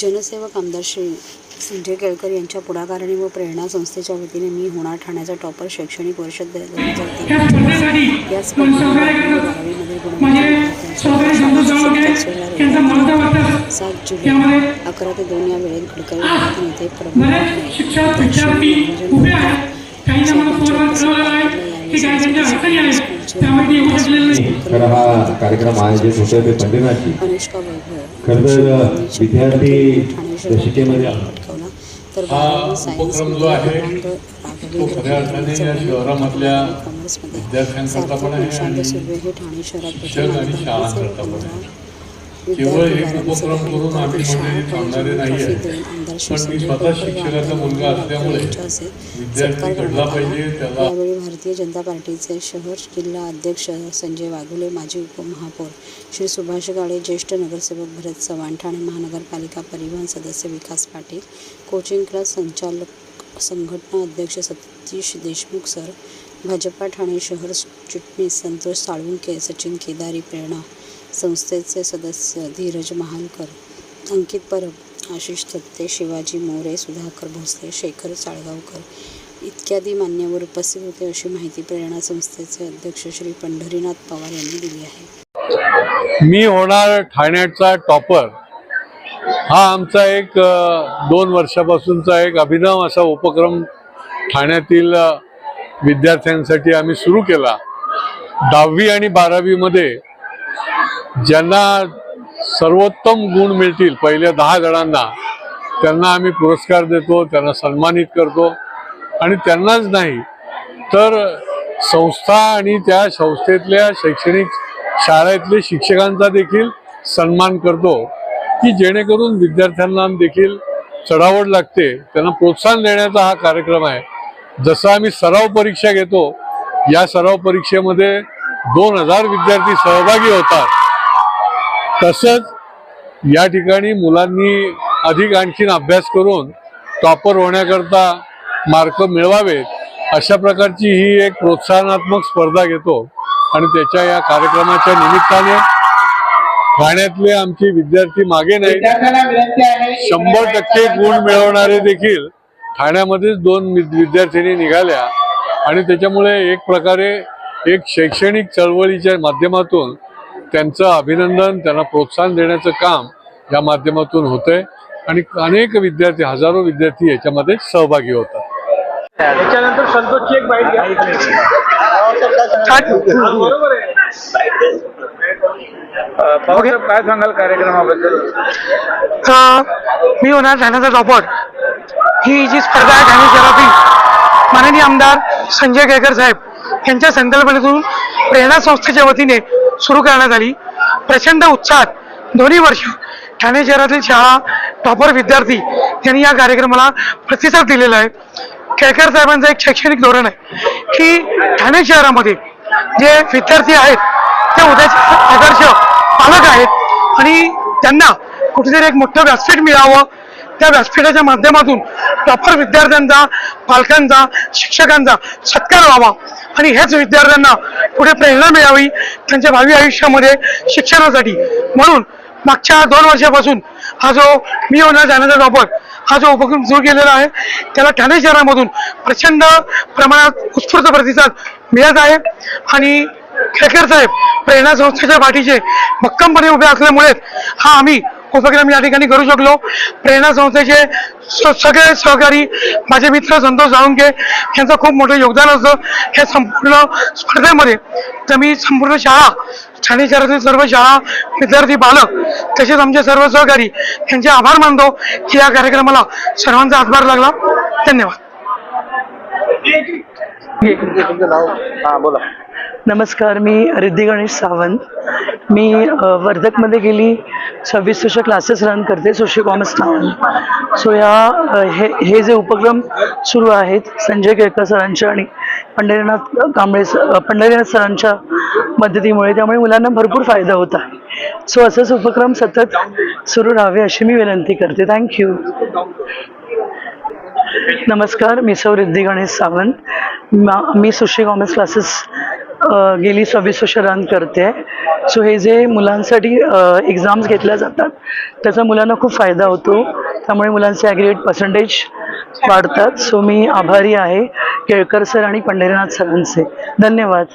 जनसेवक आमदार श्री संजय केळकर यांच्या पुढाकाराने व प्रेरणा संस्थेच्या वतीने मी होणार ठाण्याचा टॉपर शैक्षणिक वर्ष या स्पर्धेमध्ये वाटप सात जुलै अकरा ते दोन या वेळेत नेते प्रमुख बरेच शिक्षक विद्यार्थी उभे आहेत काहींना मला फोनवर कळवलेलं आहे की काही त्यांच्या अडचणी आहेत त्यामुळे ते येऊ शकलेले नाही खरं हा कार्यक्रम आयोजित होतोय ते वैभव खरं तर विद्यार्थी दशिकेमध्ये तर हा उपक्रम जो आहे, तो खऱ्या अर्थाने या शहरामधल्या विद्यार्थ्यांकरता पण आहे आणि हे शिक्षक आणि. शाळांकरता पण आहे. केवळ एक उपक्रम करून आम्ही मंडळी थांबणारे नाही आहे. पण मी स्वतः शिक्षकाचा मुलगा असल्यामुळे विद्यार्थी घडला पाहिजे. त्याला- भारतीय जनता पार्टीचे शहर जिल्हा अध्यक्ष संजय वाघुले माजी उपमहापौर श्री सुभाष गाडे ज्येष्ठ नगरसेवक भरत चव्हाण ठाणे महानगरपालिका परिवहन सदस्य विकास पाटील कोचिंग क्लास संचालक संघटना अध्यक्ष सतीश देशमुख सर भाजपा ठाणे शहर चिटणीस संतोष साळुंके सचिन केदारी प्रेरणा संस्थेचे सदस्य धीरज महालकर अंकित परब आशिष थत्ते शिवाजी मोरे सुधाकर भोसले शेखर साळगावकर इत्यादी मान्यवर उपस्थित होते अशी माहिती प्रेरणा संस्थेचे अध्यक्ष श्री पंढरीनाथ पवार यांनी दिली आहे. मी होणार ठाण्याचा टॉपर. हा आमचा एक दोन वर्षापासूनचा एक अभिनव असा उपक्रम ठाण्यातील विद्यार्थ्यांसाठी आम्ही सुरू केला. दहावी आणि बारावीमध्ये ज्यांना सर्वोत्तम गुण मिळतील पहिल्या दहा जणांना त्यांना आम्ही पुरस्कार देतो त्यांना सन्मानित करतो. आणि त्यांनाच नाही तर संस्था आणि त्या संस्थेतल्या शैक्षणिक शाळेतले शिक्षकांचा देखील सन्मान करतो की जेणेकरून विद्यार्थ्यांना देखील चढावड लागते. त्यांना प्रोत्साहन देण्याचा हा कार्यक्रम आहे. जसं आम्ही सराव परीक्षा घेतो या सराव परीक्षेमध्ये दोन हजार विद्यार्थी सहभागी होतात. तसंच या ठिकाणी मुलांनी अधिक आणखीन अभ्यास करून टॉपर होण्याकरता मार्क मिळवावेत अशा प्रकारची ही एक प्रोत्साहनात्मक स्पर्धा घेतो आणि त्याच्या या कार्यक्रमाच्या निमित्ताने ठाण्यातले आमचे विद्यार्थी मागे नाही. शंभर टक्के गुण मिळवणारे देखील ठाण्यामध्येच दोन विद- विद्यार्थिनी निघाल्या आणि त्याच्यामुळे एक प्रकारे एक शैक्षणिक चळवळीच्या माध्यमातून त्यांचं अभिनंदन त्यांना प्रोत्साहन देण्याचं काम या माध्यमातून होतंय. आणि अनेक विद्यार्थी हजारो विद्यार्थी याच्यामध्ये सहभागी होतात. त्याच्यानंतर संतोषची एक बाईट घ्या. बरोबर आहे. काय सांगाल कार्यक्रमाबद्दल? मी होणार ठाण्याचा टॉपर ही जी स्पर्धा आहे ठाणे शहरातील माननीय आमदार संजय केळकर साहेब यांच्या संकल्पनेतून प्रेरणा संस्थेच्या वतीने सुरू करण्यात आली. प्रचंड उत्साहात दोन्ही वर्ष ठाणे शहरातील शाळा टॉपर विद्यार्थी यांनी या कार्यक्रमाला प्रतिसाद दिलेला आहे. केळकर साहेबांचं एक शैक्षणिक धोरण आहे. की ठाणे शहरामध्ये जे विद्यार्थी आहेत ते उद्याचे आदर्श पालक आहेत आणि त्यांना कुठेतरी एक मोठं व्यासपीठ मिळावं. त्या व्यासपीठाच्या माध्यमातून प्रॉपर विद्यार्थ्यांचा पालकांचा शिक्षकांचा सत्कार व्हावा. आणि हेच विद्यार्थ्यांना पुढे प्रेरणा मिळावी त्यांच्या भावी आयुष्यामध्ये शिक्षणासाठी. म्हणून मागच्या दोन वर्षापासून हा जो मी होणार जाण्याचा वापर हा जो उपक्रम सुरू केलेला आहे त्याला ठाणे शहरामधून प्रचंड प्रमाणात उत्स्फूर्त प्रतिसाद मिळत आहे. आणि खेळकर साहेब प्रेरणा संस्थेच्या पाठीचे भक्कमपणे उभे असल्यामुळे हा आम्ही उपक्रम या ठिकाणी करू शकलो. प्रेरणा संस्थेचे स- सगळे सहकारी माझे मित्र संतोष साळुंके यांचं खूप मोठं योगदान असतं. हे संपूर्ण स्पर्धेमध्ये तर मी संपूर्ण शाळा ठाणे शहरातील सर्व शाळा विद्यार्थी पालक तसेच आमचे सर्व सहकारी यांचे आभार मानतो की या कार्यक्रमाला सर्वांचा हातभार लागला. धन्यवाद. नमस्कार मी रिद्धी गणेश सावंत. मी वर्धकमध्ये गेली सव्वीस वर्ष क्लासेस रन करते सोशल कॉमर्स नावाने सो या हे हे जे उपक्रम सुरू आहेत संजय केळकर सरांच्या आणि पंढरीनाथ कांबळे पंढरीनाथ सरांच्या मदतीमुळे त्यामुळे मुलांना भरपूर फायदा होत आहे. सो असंच उपक्रम सतत सुरू राहावे अशी मी विनंती करते. थँक्यू नमस्कार मी सौ रिद्धी गणेश सावंत. मा- मी सुशी कॉमर्स क्लासेस गेली सव्वीस वर्ष रन करते. सो हे जे मुलांसाठी एक्झाम्स घेतल्या जातात त्याचा मुलांना खूप फायदा होतो. त्यामुळे मुलांचे ॲग्रेट पर्सेंटेज वाढतात. सो मी आभारी आहे केळकर सर आणि पंढरीनाथ सरांचे. धन्यवाद.